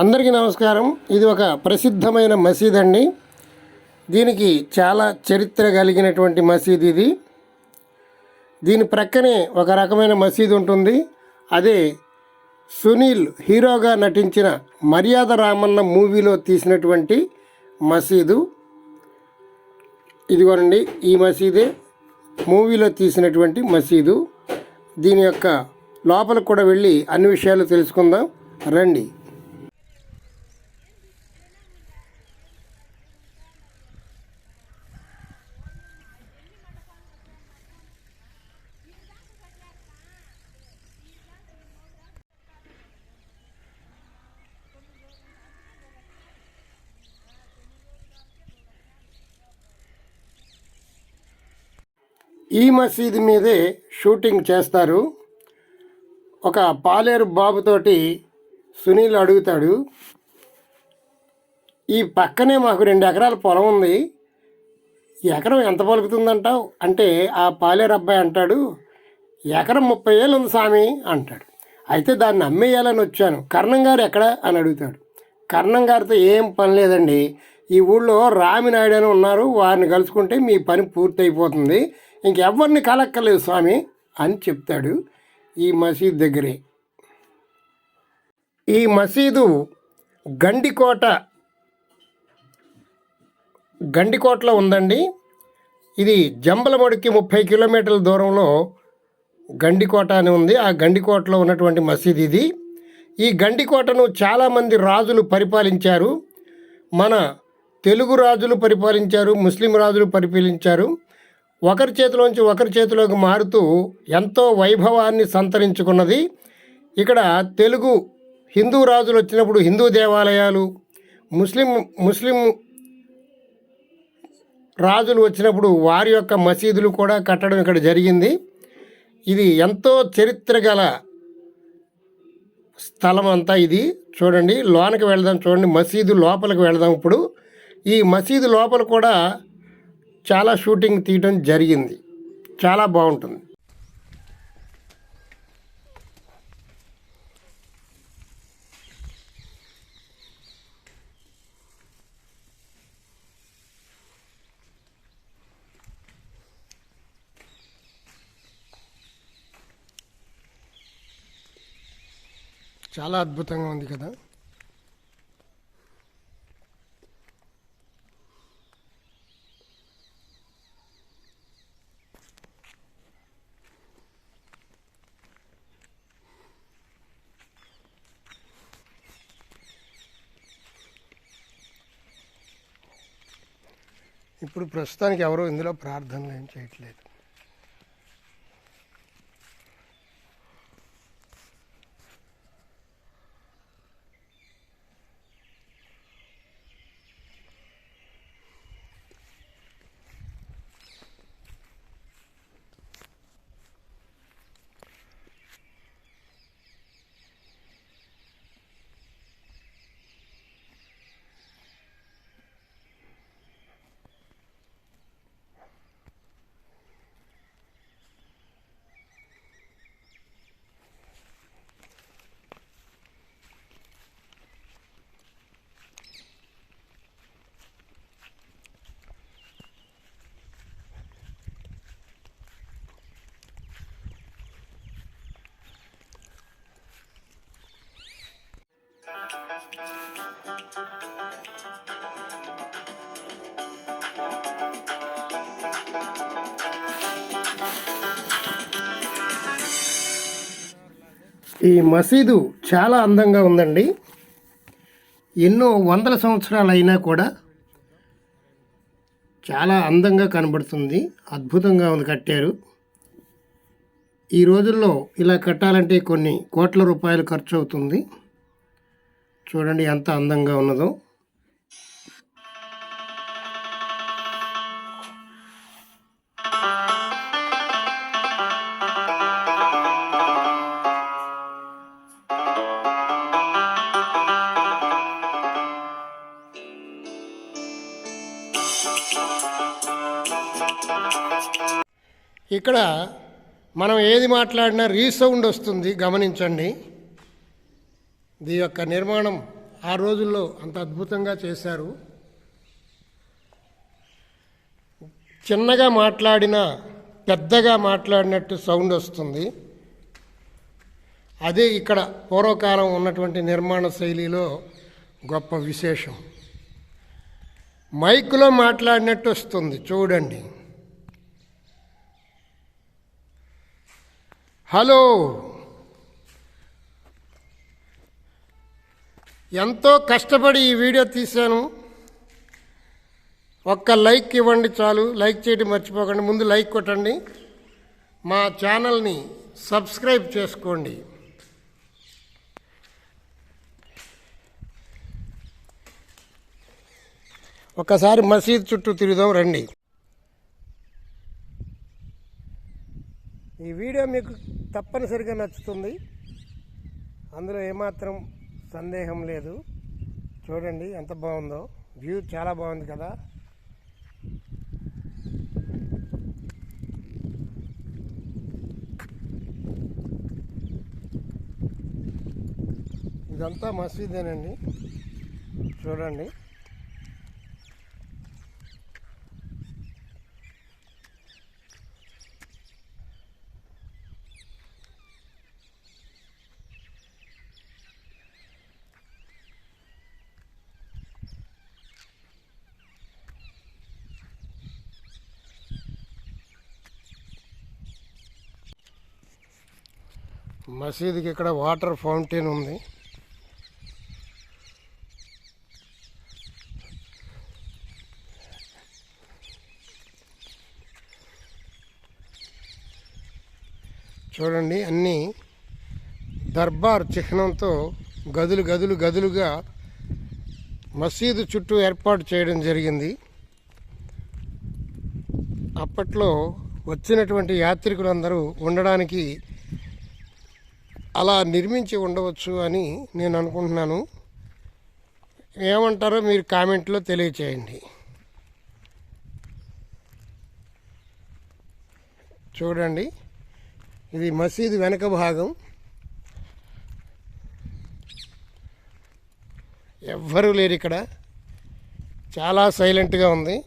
అందరికీ నమస్కారం. ఇది ఒక ప్రసిద్ధమైన మసీద్ అండి దీనికి చాలా చరిత్ర కలిగినటువంటి మసీద్ ఇది. దీని ప్రక్కనే ఒక రకమైన మసీద్ ఉంటుంది. అదే సునీల్ హీరోగా నటించిన మర్యాద రామన్న మూవీలో తీసినటువంటి మసీదు. ఇదిగోనండి ఈ మసీదే మూవీలో తీసినటువంటి మసీదు. దీని యొక్క లోపలికి కూడా వెళ్ళి అన్ని విషయాలు తెలుసుకుందాం. రండి. ఈ మసీదు మీదే షూటింగ్ చేస్తారు. ఒక పాలేరు బాబుతోటి సునీల్ అడుగుతాడు ఈ పక్కనే మాకు రెండు ఎకరాల పొలం ఉంది. ఎకరం ఎంత పలుకుతుందంటావు? అంటే ఆ పాలేరు అబ్బాయి అంటాడు ఎకరం ముప్పై ఏళ్ళు ఉంది స్వామి అంటాడు. అయితే దాన్ని అమ్మేయాలని వచ్చాను. కర్ణం గారు ఎక్కడ? అని అడుగుతాడు. కర్ణం గారితో ఏం పని లేదండి. ఈ ఊళ్ళో రామినాయుడు అని ఉన్నారు. వారిని కలుసుకుంటే మీ పని పూర్తయిపోతుంది. ఇంకెవ్వరిని కలక్కలేదు స్వామి అని చెప్తాడు ఈ మసీద్ దగ్గరే. ఈ మసీదు గండికోట గండికోటలో ఉందండి. ఇది జంబలమడికి ముప్పై కిలోమీటర్ల దూరంలో గండికోట అని ఉంది. ఆ గండికోటలో ఉన్నటువంటి మసీద్ ఇది. ఈ గండికోటను చాలామంది రాజులు పరిపాలించారు. మన తెలుగు రాజులు పరిపాలించారు ముస్లిం రాజులు పరిపాలించారు. ఒకరి చేతిలోంచి ఒకరి చేతిలోకి మారుతూ ఎంతో వైభవాన్ని సంతరించుకున్నది. ఇక్కడ తెలుగు హిందూ రాజులు వచ్చినప్పుడు హిందూ దేవాలయాలు ముస్లిం ముస్లిం రాజులు వచ్చినప్పుడు వారి యొక్క మసీదులు కూడా కట్టడం ఇక్కడ జరిగింది. ఇది ఎంతో చరిత్ర గల స్థలం అంతా ఇది. చూడండి లోనకి వెళదాం చూడండి మసీదు లోపలికి వెళదాం ఇప్పుడు. ఈ మసీదు లోపల కూడా చాలా షూటింగ్ తీయడం జరిగింది. చాలా బాగుంటుంది. చాలా అద్భుతంగా ఉంది కదా? ఇప్పుడు ప్రస్తుతానికి ఎవరు ఇందులో ప్రార్థనలు ఏం చేయట్లేదు. ఈ మసీదు చాలా అందంగా ఉందండి. ఎన్నో వందల సంవత్సరాలు అయినా కూడా చాలా అందంగా కనబడుతుంది. అద్భుతంగా ఉంది కట్టారు. ఈ రోజుల్లో ఇలా కట్టాలంటే కొన్ని కోట్ల రూపాయలు ఖర్చు అవుతుంది చూడండి ఎంత అందంగా ఉన్నదో. ఇక్కడ మనం ఏది మాట్లాడినా రీసౌండ్ వస్తుంది గమనించండి. దీని యొక్క నిర్మాణం ఆ రోజుల్లో అంత అద్భుతంగా చేశారు. చిన్నగా మాట్లాడిన పెద్దగా మాట్లాడినట్టు సౌండ్ వస్తుంది. అదే ఇక్కడ పూర్వకాలం ఉన్నటువంటి నిర్మాణ శైలిలో గొప్ప విశేషం. మైకులో మాట్లాడినట్టు వస్తుంది చూడండి. హలో. ఎంతో కష్టపడి ఈ వీడియో తీశాను. ఒక్క లైక్ ఇవ్వండి చాలు. లైక్ చేయడం మర్చిపోకండి. ముందు లైక్ కొట్టండి. మా ఛానల్ని సబ్స్క్రైబ్ చేసుకోండి. ఒకసారి మసీద్ చుట్టూ తిరుగుదాం రండి. ఈ వీడియో మీకు తప్పనిసరిగా నచ్చుతుంది. అందులో ఏమాత్రం సందేహం లేదు. చూడండి ఎంత బాగుందో. వ్యూ చాలా బాగుంది కదా. ఇదంతా మసీదేనండి. చూడండి. మసీదుకి ఇక్కడ వాటర్ ఫౌంటైన్ ఉంది. చూడండి అన్నీ దర్బార్ చిహ్నంతో గదులు గదులు గదులుగా మసీదు చుట్టూ ఏర్పాటు చేయడం జరిగింది. అప్పట్లో వచ్చినటువంటి యాత్రికులందరూ ఉండడానికి అలా నిర్మించి ఉండవచ్చు అని నేను అనుకుంటున్నాను. ఏమంటారో మీరు కామెంట్లో తెలియచేయండి. చూడండి. ఇది మసీదు వెనక భాగం. ఎవ్వరూ లేరు ఇక్కడ. చాలా సైలెంట్గా ఉంది.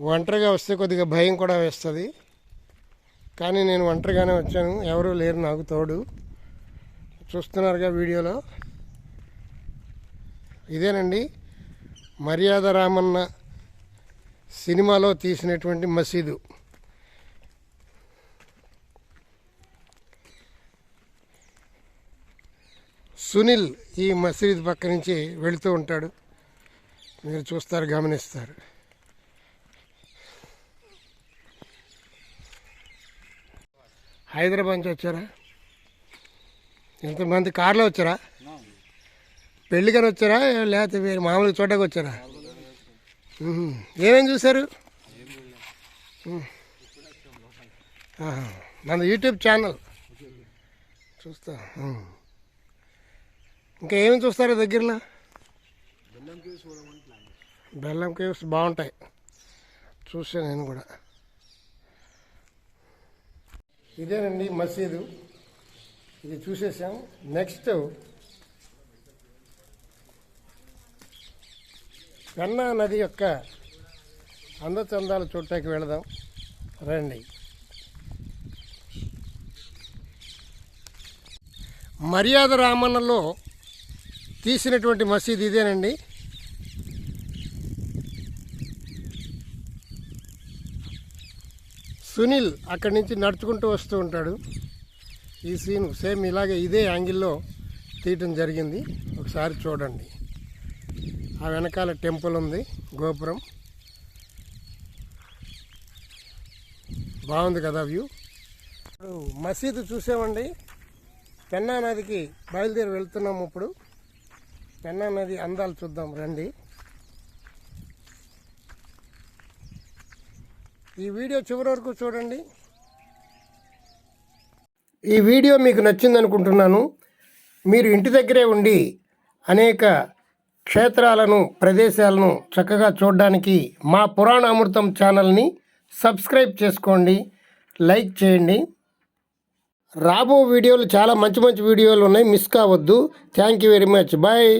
ఒంటరిగా వస్తే కొద్దిగా భయం కూడా వేస్తుంది. కానీ నేను ఒంటరిగానే వచ్చాను. ఎవరూ లేరు నాకు తోడు. చూస్తున్నారుగా వీడియోలో. ఇదేనండి మర్యాద రామన్న సినిమాలో తీసినటువంటి మసీదు. సునీల్ ఈ మసీద్ పక్క నుంచి వెళుతూ ఉంటాడు. మీరు చూస్తారు గమనిస్తారు. హైదరాబాద్ నుంచి వచ్చారా? ఎంతమంది కార్లో వచ్చారా? పెళ్ళికని వచ్చారా? లేకపోతే వేరే మామూలుగా చూడడానికి వచ్చారా? ఏమేమి చూశారు? మన యూట్యూబ్ ఛానల్. చూస్తా. ఇంకా ఏమేమి చూస్తారా దగ్గరలో? బెల్లం కేవ్స్ బాగుంటాయి. చూసాను నేను కూడా. ఇదేనండి మసీదు. ఇది చూసేసాం నెక్స్ట్ పెన్నా నది యొక్క అందచందాలు చూడటానికి వెళదాం. రండి. మర్యాద రామన్నలో తీసినటువంటి మసీదు ఇదేనండి. సునీల్ అక్కడి నుంచి నడుచుకుంటూ వస్తూ ఉంటాడు. ఈ సీన్ సేమ్ ఇలాగే ఇదే యాంగిల్లో తీయటం జరిగింది. ఒకసారి చూడండి. ఆ వెనకాల టెంపుల్ ఉంది గోపురం. బాగుంది కదా వ్యూ. మసీదు చూసామండి. పెన్నా నదికి బయలుదేరి వెళ్తున్నాము ఇప్పుడు. పెన్నా నది అందాలు చూద్దాం రండి. ఈ వీడియో చివరి వరకు చూడండి. ఈ వీడియో మీకు నచ్చింది అనుకుంటున్నాను మీరు ఇంటి దగ్గరే ఉండి అనేక క్షేత్రాలను ప్రదేశాలను చక్కగా చూడడానికి మా పురాణ అమృతం ఛానల్ని సబ్స్క్రైబ్ చేసుకోండి లైక్ చేయండి. రాబో వీడియోలు చాలా మంచి మంచి వీడియోలు ఉన్నాయి. మిస్ కావద్దు. Thank you very much. Bye.